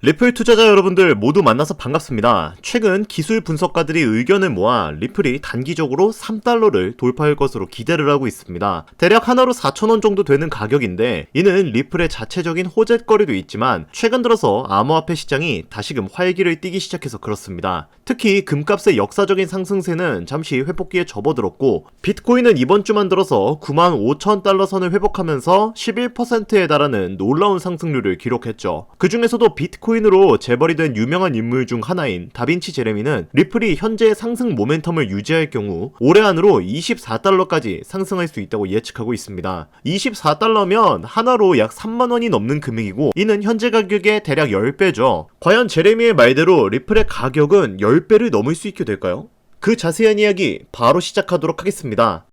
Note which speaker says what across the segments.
Speaker 1: 리플 투자자 여러분들 모두 만나서 반갑습니다. 최근 기술 분석가들이 의견을 모아 리플이 단기적으로 3달러를 돌파할 것으로 기대를 하고 있습니다. 대략 하나로 4,000원 정도 되는 가격인데 이는 리플의 자체적인 호재거리도 있지만 최근 들어서 암호화폐 시장이 다시금 활기를 띠기 시작해서 그렇습니다. 특히 금값의 역사적인 상승세는 잠시 회복기에 접어들었고 비트코인은 이번 주만 들어서 9만 5천 달러 선을 회복하면서 11%에 달하는 놀라운 상승률을 기록했죠. 그 중에서도 비트코인 으로 재벌이 된 유명한 인물 중 하나인 다빈치 제레미는 리플이 현재 상승 모멘텀을 유지할 경우 올해 안으로 24달러까지 상승할 수 있다고 예측하고 있습니다. 24달러면 하나로 약 3만 원이 넘는 금액이고 이는 현재 가격의 대략 10배죠. 과연 제레미의 말대로 리플의 가격은 10배를 넘을 수 있게 될까요? 그 자세한 이야기 바로 시작하도록 하겠습니다.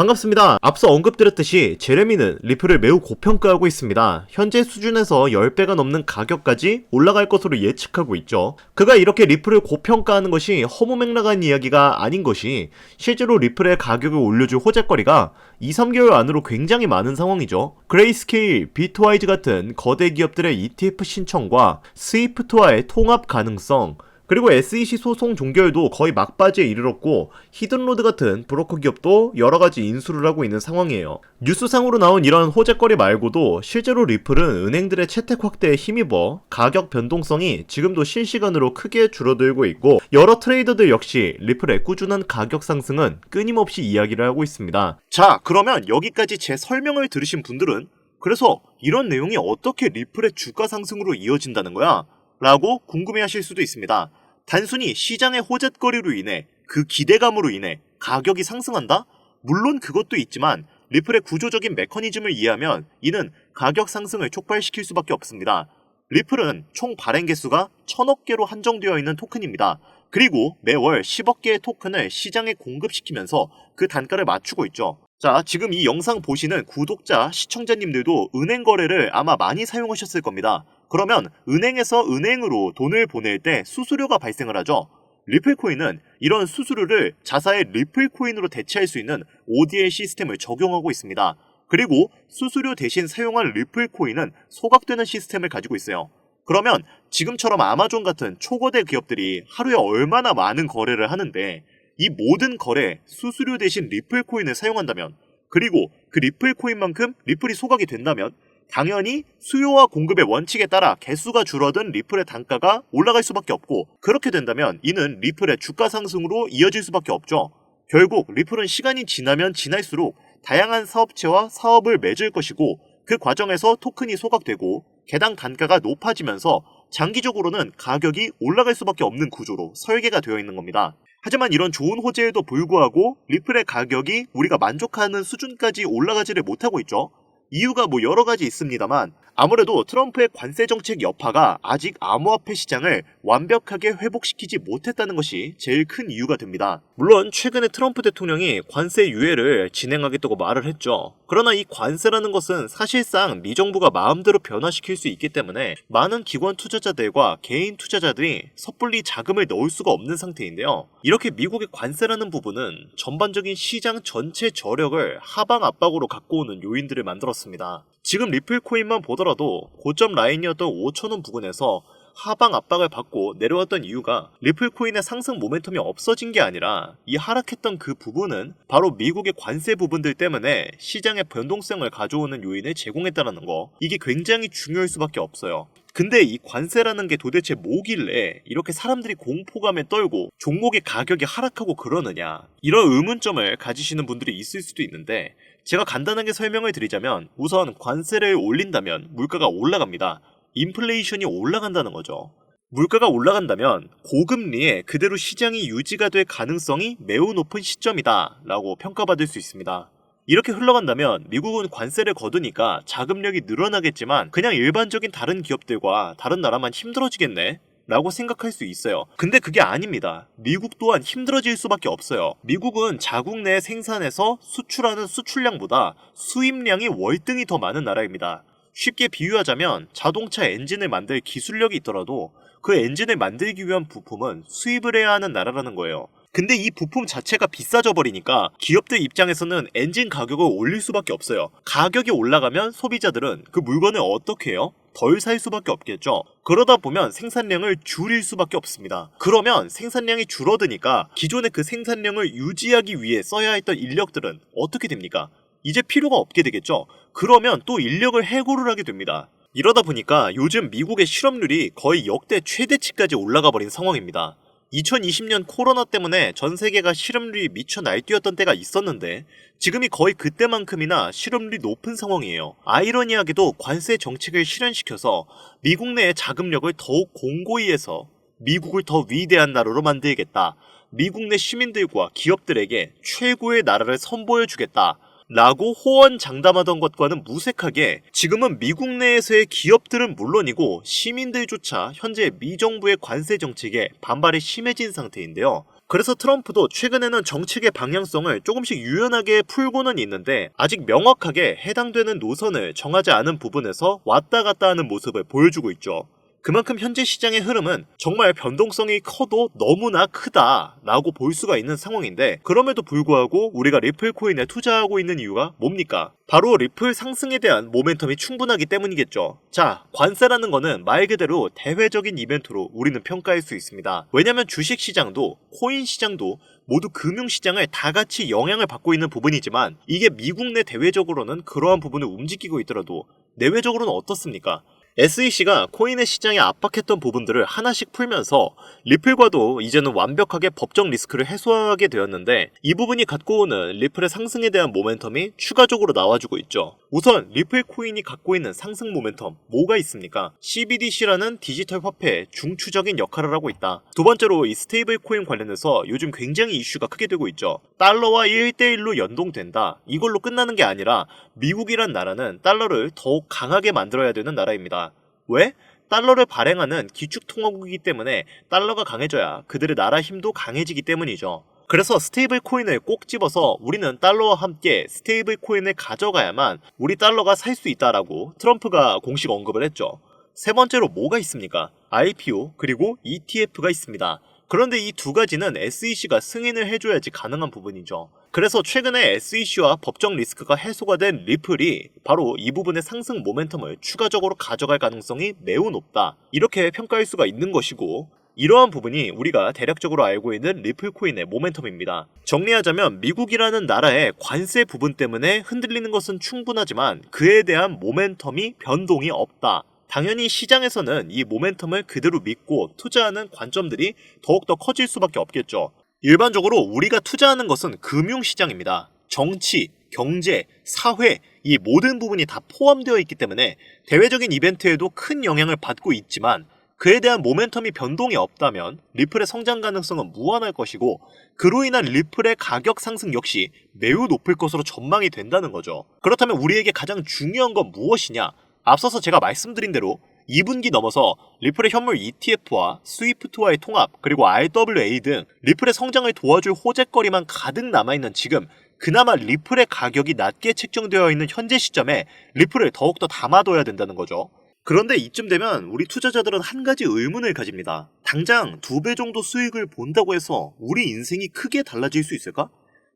Speaker 1: 반갑습니다. 앞서 언급드렸듯이 제레미는 리플을 매우 고평가하고 있습니다. 현재 수준에서 10배가 넘는 가격까지 올라갈 것으로 예측하고 있죠. 그가 이렇게 리플을 고평가하는 것이 허무맹랑한 이야기가 아닌 것이 실제로 리플의 가격을 올려줄 호재거리가 2, 3개월 안으로 굉장히 많은 상황이죠. 그레이스케일, 비트와이즈 같은 거대 기업들의 ETF 신청과 스위프트와의 통합 가능성, 그리고 SEC 소송 종결도 거의 막바지에 이르렀고 히든로드 같은 브로커 기업도 여러 가지 인수를 하고 있는 상황이에요. 뉴스상으로 나온 이런 호재거리 말고도 실제로 리플은 은행들의 채택 확대에 힘입어 가격 변동성이 지금도 실시간으로 크게 줄어들고 있고 여러 트레이더들 역시 리플의 꾸준한 가격 상승은 끊임없이 이야기를 하고 있습니다. 자, 그러면 여기까지 제 설명을 들으신 분들은 그래서 이런 내용이 어떻게 리플의 주가 상승으로 이어진다는 거야? 라고 궁금해 하실 수도 있습니다. 단순히 시장의 호재거리로 인해 그 기대감으로 인해 가격이 상승한다? 물론 그것도 있지만 리플의 구조적인 메커니즘을 이해하면 이는 가격 상승을 촉발시킬 수밖에 없습니다. 리플은 총 발행 개수가 천억 개로 한정되어 있는 토큰입니다. 그리고 매월 10억 개의 토큰을 시장에 공급시키면서 그 단가를 맞추고 있죠. 자, 지금 이 영상 보시는 구독자, 시청자님들도 은행 거래를 아마 많이 사용하셨을 겁니다. 그러면 은행에서 은행으로 돈을 보낼 때 수수료가 발생을 하죠. 리플코인은 이런 수수료를 자사의 리플코인으로 대체할 수 있는 ODL 시스템을 적용하고 있습니다. 그리고 수수료 대신 사용한 리플코인은 소각되는 시스템을 가지고 있어요. 그러면 지금처럼 아마존 같은 초거대 기업들이 하루에 얼마나 많은 거래를 하는데 이 모든 거래 수수료 대신 리플코인을 사용한다면 그리고 그 리플코인만큼 리플이 소각이 된다면 당연히 수요와 공급의 원칙에 따라 개수가 줄어든 리플의 단가가 올라갈 수밖에 없고 그렇게 된다면 이는 리플의 주가 상승으로 이어질 수밖에 없죠. 결국 리플은 시간이 지나면 지날수록 다양한 사업체와 사업을 맺을 것이고 그 과정에서 토큰이 소각되고 개당 단가가 높아지면서 장기적으로는 가격이 올라갈 수밖에 없는 구조로 설계가 되어 있는 겁니다. 하지만 이런 좋은 호재에도 불구하고 리플의 가격이 우리가 만족하는 수준까지 올라가지를 못하고 있죠. 이유가 뭐 여러 가지 있습니다만 아무래도 트럼프의 관세 정책 여파가 아직 암호화폐 시장을 완벽하게 회복시키지 못했다는 것이 제일 큰 이유가 됩니다. 물론 최근에 트럼프 대통령이 관세 유예를 진행하겠다고 말을 했죠. 그러나 이 관세라는 것은 사실상 미 정부가 마음대로 변화시킬 수 있기 때문에 많은 기관 투자자들과 개인 투자자들이 섣불리 자금을 넣을 수가 없는 상태인데요. 이렇게 미국의 관세라는 부분은 전반적인 시장 전체 저력을 하방 압박으로 갖고 오는 요인들을 만들었 습니다. 지금 리플 코인만 보더라도 고점 라인이었던 5천원 부근에서 하방 압박을 받고 내려왔던 이유가 리플 코인의 상승 모멘텀이 없어진 게 아니라 이 하락했던 그 부분은 바로 미국의 관세 부분들 때문에 시장의 변동성을 가져오는 요인을 제공했다는 거. 이게 굉장히 중요할 수밖에 없어요. 근데 이 관세라는 게 도대체 뭐길래 이렇게 사람들이 공포감에 떨고 종목의 가격이 하락하고 그러느냐 이런 의문점을 가지시는 분들이 있을 수도 있는데 제가 간단하게 설명을 드리자면 우선 관세를 올린다면 물가가 올라갑니다. 인플레이션이 올라간다는 거죠. 물가가 올라간다면 고금리에 그대로 시장이 유지가 될 가능성이 매우 높은 시점이다 라고 평가받을 수 있습니다. 이렇게 흘러간다면 미국은 관세를 거두니까 자금력이 늘어나겠지만 그냥 일반적인 다른 기업들과 다른 나라만 힘들어지겠네? 라고 생각할 수 있어요. 근데 그게 아닙니다. 미국 또한 힘들어질 수밖에 없어요. 미국은 자국 내 생산에서 수출하는 수출량보다 수입량이 월등히 더 많은 나라입니다. 쉽게 비유하자면 자동차 엔진을 만들 기술력이 있더라도 그 엔진을 만들기 위한 부품은 수입을 해야 하는 나라라는 거예요. 근데 이 부품 자체가 비싸져 버리니까 기업들 입장에서는 엔진 가격을 올릴 수밖에 없어요. 가격이 올라가면 소비자들은 그 물건을 어떻게 해요? 덜 살 수밖에 없겠죠. 그러다 보면 생산량을 줄일 수밖에 없습니다. 그러면 생산량이 줄어드니까 기존의 그 생산량을 유지하기 위해 써야 했던 인력들은 어떻게 됩니까? 이제 필요가 없게 되겠죠. 그러면 또 인력을 해고를 하게 됩니다. 이러다 보니까 요즘 미국의 실업률이 거의 역대 최대치까지 올라가 버린 상황입니다. 2020년 코로나 때문에 전 세계가 실업률이 미쳐 날뛰었던 때가 있었는데 지금이 거의 그때만큼이나 실업률이 높은 상황이에요. 아이러니하게도 관세 정책을 실현시켜서 미국 내의 자금력을 더욱 공고히 해서 미국을 더 위대한 나라로 만들겠다. 미국 내 시민들과 기업들에게 최고의 나라를 선보여 주겠다. 라고 호언 장담하던 것과는 무색하게 지금은 미국 내에서의 기업들은 물론이고 시민들조차 현재 미 정부의 관세 정책에 반발이 심해진 상태인데요. 그래서 트럼프도 최근에는 정책의 방향성을 조금씩 유연하게 풀고는 있는데 아직 명확하게 해당되는 노선을 정하지 않은 부분에서 왔다 갔다 하는 모습을 보여주고 있죠. 그만큼 현재 시장의 흐름은 정말 변동성이 커도 너무나 크다라고 볼 수가 있는 상황인데 그럼에도 불구하고 우리가 리플 코인에 투자하고 있는 이유가 뭡니까? 바로 리플 상승에 대한 모멘텀이 충분하기 때문이겠죠. 자, 관세라는 거는 말 그대로 대외적인 이벤트로 우리는 평가할 수 있습니다. 왜냐면 주식 시장도 코인 시장도 모두 금융 시장을 다 같이 영향을 받고 있는 부분이지만 이게 미국 내 대외적으로는 그러한 부분을 움직이고 있더라도 내외적으로는 어떻습니까? SEC가 코인의 시장에 압박했던 부분들을 하나씩 풀면서 리플과도 이제는 완벽하게 법적 리스크를 해소하게 되었는데 이 부분이 갖고 오는 리플의 상승에 대한 모멘텀이 추가적으로 나와주고 있죠. 우선 리플 코인이 갖고 있는 상승 모멘텀 뭐가 있습니까? CBDC라는 디지털 화폐의 중추적인 역할을 하고 있다. 두 번째로 이 스테이블 코인 관련해서 요즘 굉장히 이슈가 크게 되고 있죠. 달러와 1대1로 연동된다. 이걸로 끝나는 게 아니라 미국이란 나라는 달러를 더욱 강하게 만들어야 되는 나라입니다. 왜? 달러를 발행하는 기축통화국이기 때문에 달러가 강해져야 그들의 나라 힘도 강해지기 때문이죠. 그래서 스테이블 코인을 꼭 집어서 우리는 달러와 함께 스테이블 코인을 가져가야만 우리 달러가 살 수 있다라고 트럼프가 공식 언급을 했죠. 세 번째로 뭐가 있습니까? IPO 그리고 ETF가 있습니다. 그런데 이 두 가지는 SEC가 승인을 해줘야지 가능한 부분이죠. 그래서 최근에 SEC와 법적 리스크가 해소가 된 리플이 바로 이 부분의 상승 모멘텀을 추가적으로 가져갈 가능성이 매우 높다. 이렇게 평가할 수가 있는 것이고 이러한 부분이 우리가 대략적으로 알고 있는 리플 코인의 모멘텀입니다. 정리하자면 미국이라는 나라의 관세 부분 때문에 흔들리는 것은 충분하지만 그에 대한 모멘텀이 변동이 없다. 당연히 시장에서는 이 모멘텀을 그대로 믿고 투자하는 관점들이 더욱더 커질 수밖에 없겠죠. 일반적으로 우리가 투자하는 것은 금융시장입니다. 정치, 경제, 사회, 이 모든 부분이 다 포함되어 있기 때문에 대외적인 이벤트에도 큰 영향을 받고 있지만 그에 대한 모멘텀이 변동이 없다면 리플의 성장 가능성은 무한할 것이고 그로 인한 리플의 가격 상승 역시 매우 높을 것으로 전망이 된다는 거죠. 그렇다면 우리에게 가장 중요한 건 무엇이냐? 앞서서 제가 말씀드린 대로 2분기 넘어서 리플의 현물 ETF와 스위프트와의 통합 그리고 RWA 등 리플의 성장을 도와줄 호재거리만 가득 남아있는 지금 그나마 리플의 가격이 낮게 책정되어 있는 현재 시점에 리플을 더욱더 담아둬야 된다는 거죠. 그런데 이쯤 되면 우리 투자자들은 한 가지 의문을 가집니다. 당장 두 배 정도 수익을 본다고 해서 우리 인생이 크게 달라질 수 있을까?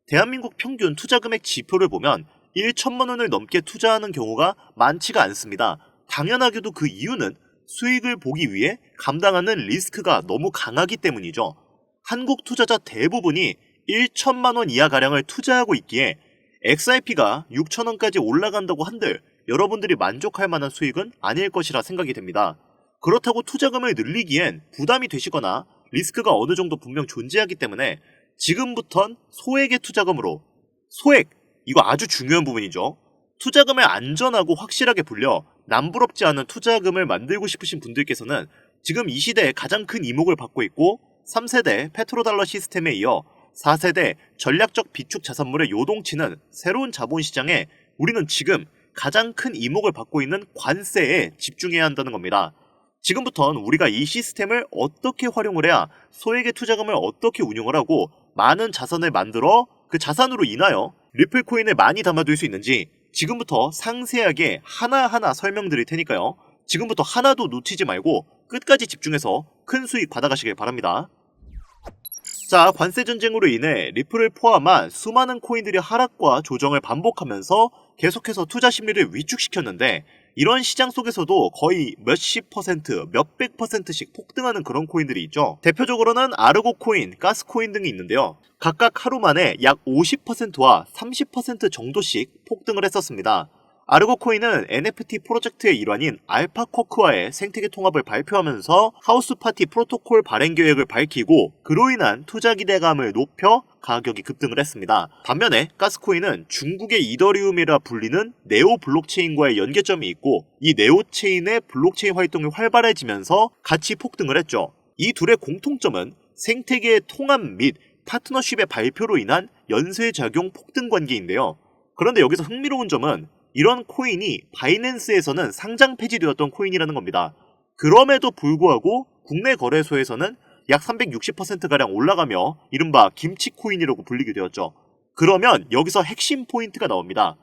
Speaker 1: 대한민국 평균 투자 금액 지표를 보면 1천만 원을 넘게 투자하는 경우가 많지가 않습니다. 당연하게도 그 이유는 수익을 보기 위해 감당하는 리스크가 너무 강하기 때문이죠. 한국 투자자 대부분이 1천만 원 이하 가량을 투자하고 있기에 XRP가 6천 원까지 올라간다고 한들 여러분들이 만족할 만한 수익은 아닐 것이라 생각이 됩니다. 그렇다고 투자금을 늘리기엔 부담이 되시거나 리스크가 어느 정도 분명 존재하기 때문에 지금부턴 소액의 투자금으로 소액 이거 아주 중요한 부분이죠. 투자금을 안전하고 확실하게 불려 남부럽지 않은 투자금을 만들고 싶으신 분들께서는 지금 이 시대에 가장 큰 이목을 받고 있고 3세대 페트로달러 시스템에 이어 4세대 전략적 비축 자산물의 요동치는 새로운 자본시장에 우리는 지금 가장 큰 이목을 받고 있는 관세에 집중해야 한다는 겁니다. 지금부터는 우리가 이 시스템을 어떻게 활용을 해야 소액의 투자금을 어떻게 운용을 하고 많은 자산을 만들어 그 자산으로 인하여 리플 코인을 많이 담아둘 수 있는지 지금부터 상세하게 하나하나 설명드릴 테니까요. 지금부터 하나도 놓치지 말고 끝까지 집중해서 큰 수익 받아가시길 바랍니다. 자, 관세 전쟁으로 인해 리플을 포함한 수많은 코인들이 하락과 조정을 반복하면서 계속해서 투자 심리를 위축시켰는데 이런 시장 속에서도 거의 몇십 퍼센트, 몇백 퍼센트씩 폭등하는 그런 코인들이 있죠. 대표적으로는 아르고 코인, 가스 코인 등이 있는데요. 각각 하루 만에 약 50%와 30% 정도씩 폭등을 했었습니다. 아르고 코인은 NFT 프로젝트의 일환인 알파쿼크와의 생태계 통합을 발표하면서 하우스 파티 프로토콜 발행 계획을 밝히고 그로 인한 투자 기대감을 높여 가격이 급등을 했습니다. 반면에 가스코인은 중국의 이더리움이라 불리는 네오 블록체인과의 연계점이 있고 이 네오 체인의 블록체인 활동이 활발해지면서 같이 폭등을 했죠. 이 둘의 공통점은 생태계의 통합 및 파트너십의 발표로 인한 연쇄작용 폭등 관계인데요. 그런데 여기서 흥미로운 점은 이런 코인이 바이낸스에서는 상장 폐지되었던 코인이라는 겁니다. 그럼에도 불구하고 국내 거래소에서는 약 360%가량 올라가며 이른바 김치 코인이라고 불리게 되었죠. 그러면 여기서 핵심 포인트가 나옵니다.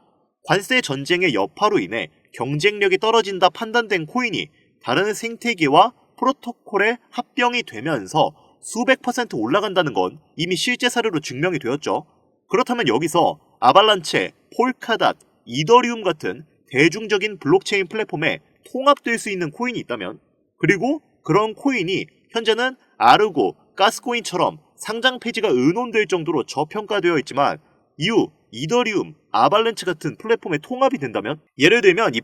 Speaker 1: 관세 전쟁의 여파로 인해 경쟁력이 떨어진다 판단된 코인이 다른 생태계와 프로토콜에 합병이 되면서 수백 퍼센트 올라간다는 건 이미 실제 사례로 증명이 되었죠. 그렇다면 여기서 아발란체, 폴카닷, 이더리움 같은 대중적인 블록체인 플랫폼에 통합될 수 있는 코인이 있다면 그리고 그런 코인이 현재는 아르고, 가스코인처럼 상장 폐지가 의논될 정도로 저평가되어 있지만 이후 이더리움, 아발렌치 같은 플랫폼에 통합이 된다면 예를 들면 이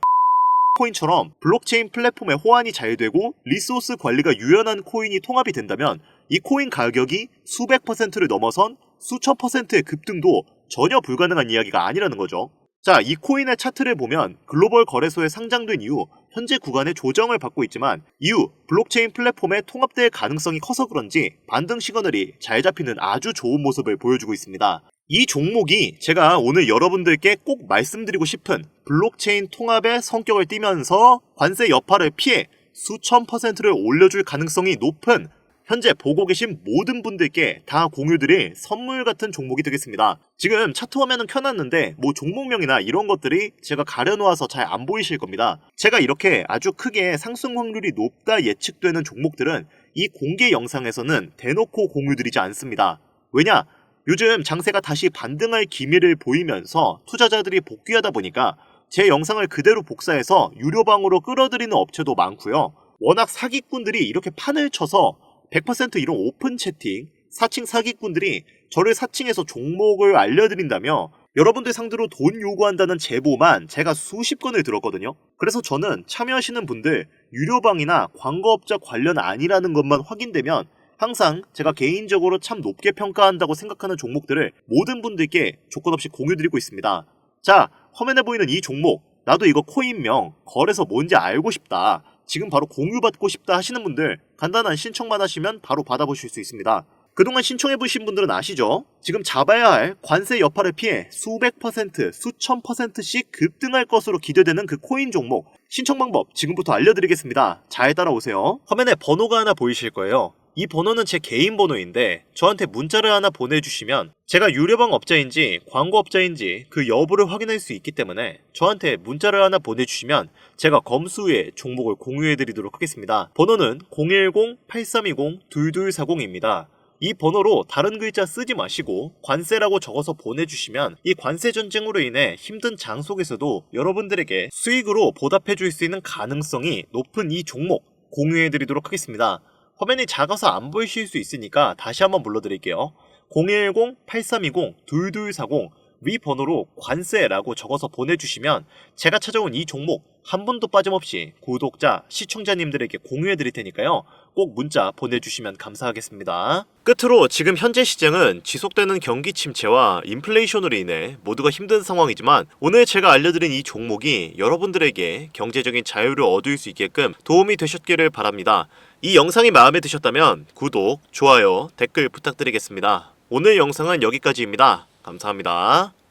Speaker 1: 코인처럼 블록체인 플랫폼에 호환이 잘 되고 리소스 관리가 유연한 코인이 통합이 된다면 이 코인 가격이 수백 퍼센트를 넘어선 수천 퍼센트의 급등도 전혀 불가능한 이야기가 아니라는 거죠. 자, 이 코인의 차트를 보면 글로벌 거래소에 상장된 이후 현재 구간의 조정을 받고 있지만 이후 블록체인 플랫폼에 통합될 가능성이 커서 그런지 반등 시그널이 잘 잡히는 아주 좋은 모습을 보여주고 있습니다. 이 종목이 제가 오늘 여러분들께 꼭 말씀드리고 싶은 블록체인 통합의 성격을 띠면서 관세 여파를 피해 수천 퍼센트를 올려줄 가능성이 높은 현재 보고 계신 모든 분들께 다 공유드릴 선물 같은 종목이 되겠습니다. 지금 차트 화면은 켜놨는데 뭐 종목명이나 이런 것들이 제가 가려놓아서 잘 안 보이실 겁니다. 제가 이렇게 아주 크게 상승 확률이 높다 예측되는 종목들은 이 공개 영상에서는 대놓고 공유드리지 않습니다. 왜냐? 요즘 장세가 다시 반등할 기미를 보이면서 투자자들이 복귀하다 보니까 제 영상을 그대로 복사해서 유료방으로 끌어들이는 업체도 많고요. 워낙 사기꾼들이 이렇게 판을 쳐서 100% 이런 오픈 채팅, 사칭 사기꾼들이 저를 사칭해서 종목을 알려드린다며 여러분들 상대로 돈 요구한다는 제보만 제가 수십 건을 들었거든요. 그래서 저는 참여하시는 분들 유료방이나 광고업자 관련 아니라는 것만 확인되면 항상 제가 개인적으로 참 높게 평가한다고 생각하는 종목들을 모든 분들께 조건 없이 공유드리고 있습니다. 자, 화면에 보이는 이 종목, 나도 이거 코인명, 거래소 뭔지 알고 싶다. 지금 바로 공유받고 싶다 하시는 분들 간단한 신청만 하시면 바로 받아보실 수 있습니다. 그동안 신청해보신 분들은 아시죠? 지금 잡아야 할 관세 여파를 피해 수백 퍼센트, 수천 퍼센트씩 급등할 것으로 기대되는 그 코인 종목 신청 방법 지금부터 알려드리겠습니다. 잘 따라오세요. 화면에 번호가 하나 보이실 거예요. 이 번호는 제 개인 번호인데 저한테 문자를 하나 보내주시면 제가 유료방 업자인지 광고 업자인지 그 여부를 확인할 수 있기 때문에 저한테 문자를 하나 보내주시면 제가 검수 후에 종목을 공유해드리도록 하겠습니다. 번호는 010-8320-2240입니다. 이 번호로 다른 글자 쓰지 마시고 관세라고 적어서 보내주시면 이 관세 전쟁으로 인해 힘든 장 속에서도 여러분들에게 수익으로 보답해 줄 수 있는 가능성이 높은 이 종목 공유해 드리도록 하겠습니다. 화면이 작아서 안 보이실 수 있으니까 다시 한번 불러드릴게요. 010-8320-2240 위 번호로 관세라고 적어서 보내주시면 제가 찾아온 이 종목 한 분도 빠짐없이 구독자, 시청자님들에게 공유해 드릴 테니까요. 꼭 문자 보내주시면 감사하겠습니다. 끝으로 지금 현재 시장은 지속되는 경기 침체와 인플레이션으로 인해 모두가 힘든 상황이지만 오늘 제가 알려드린 이 종목이 여러분들에게 경제적인 자유를 얻을 수 있게끔 도움이 되셨기를 바랍니다. 이 영상이 마음에 드셨다면 구독, 좋아요, 댓글 부탁드리겠습니다. 오늘 영상은 여기까지입니다. 감사합니다.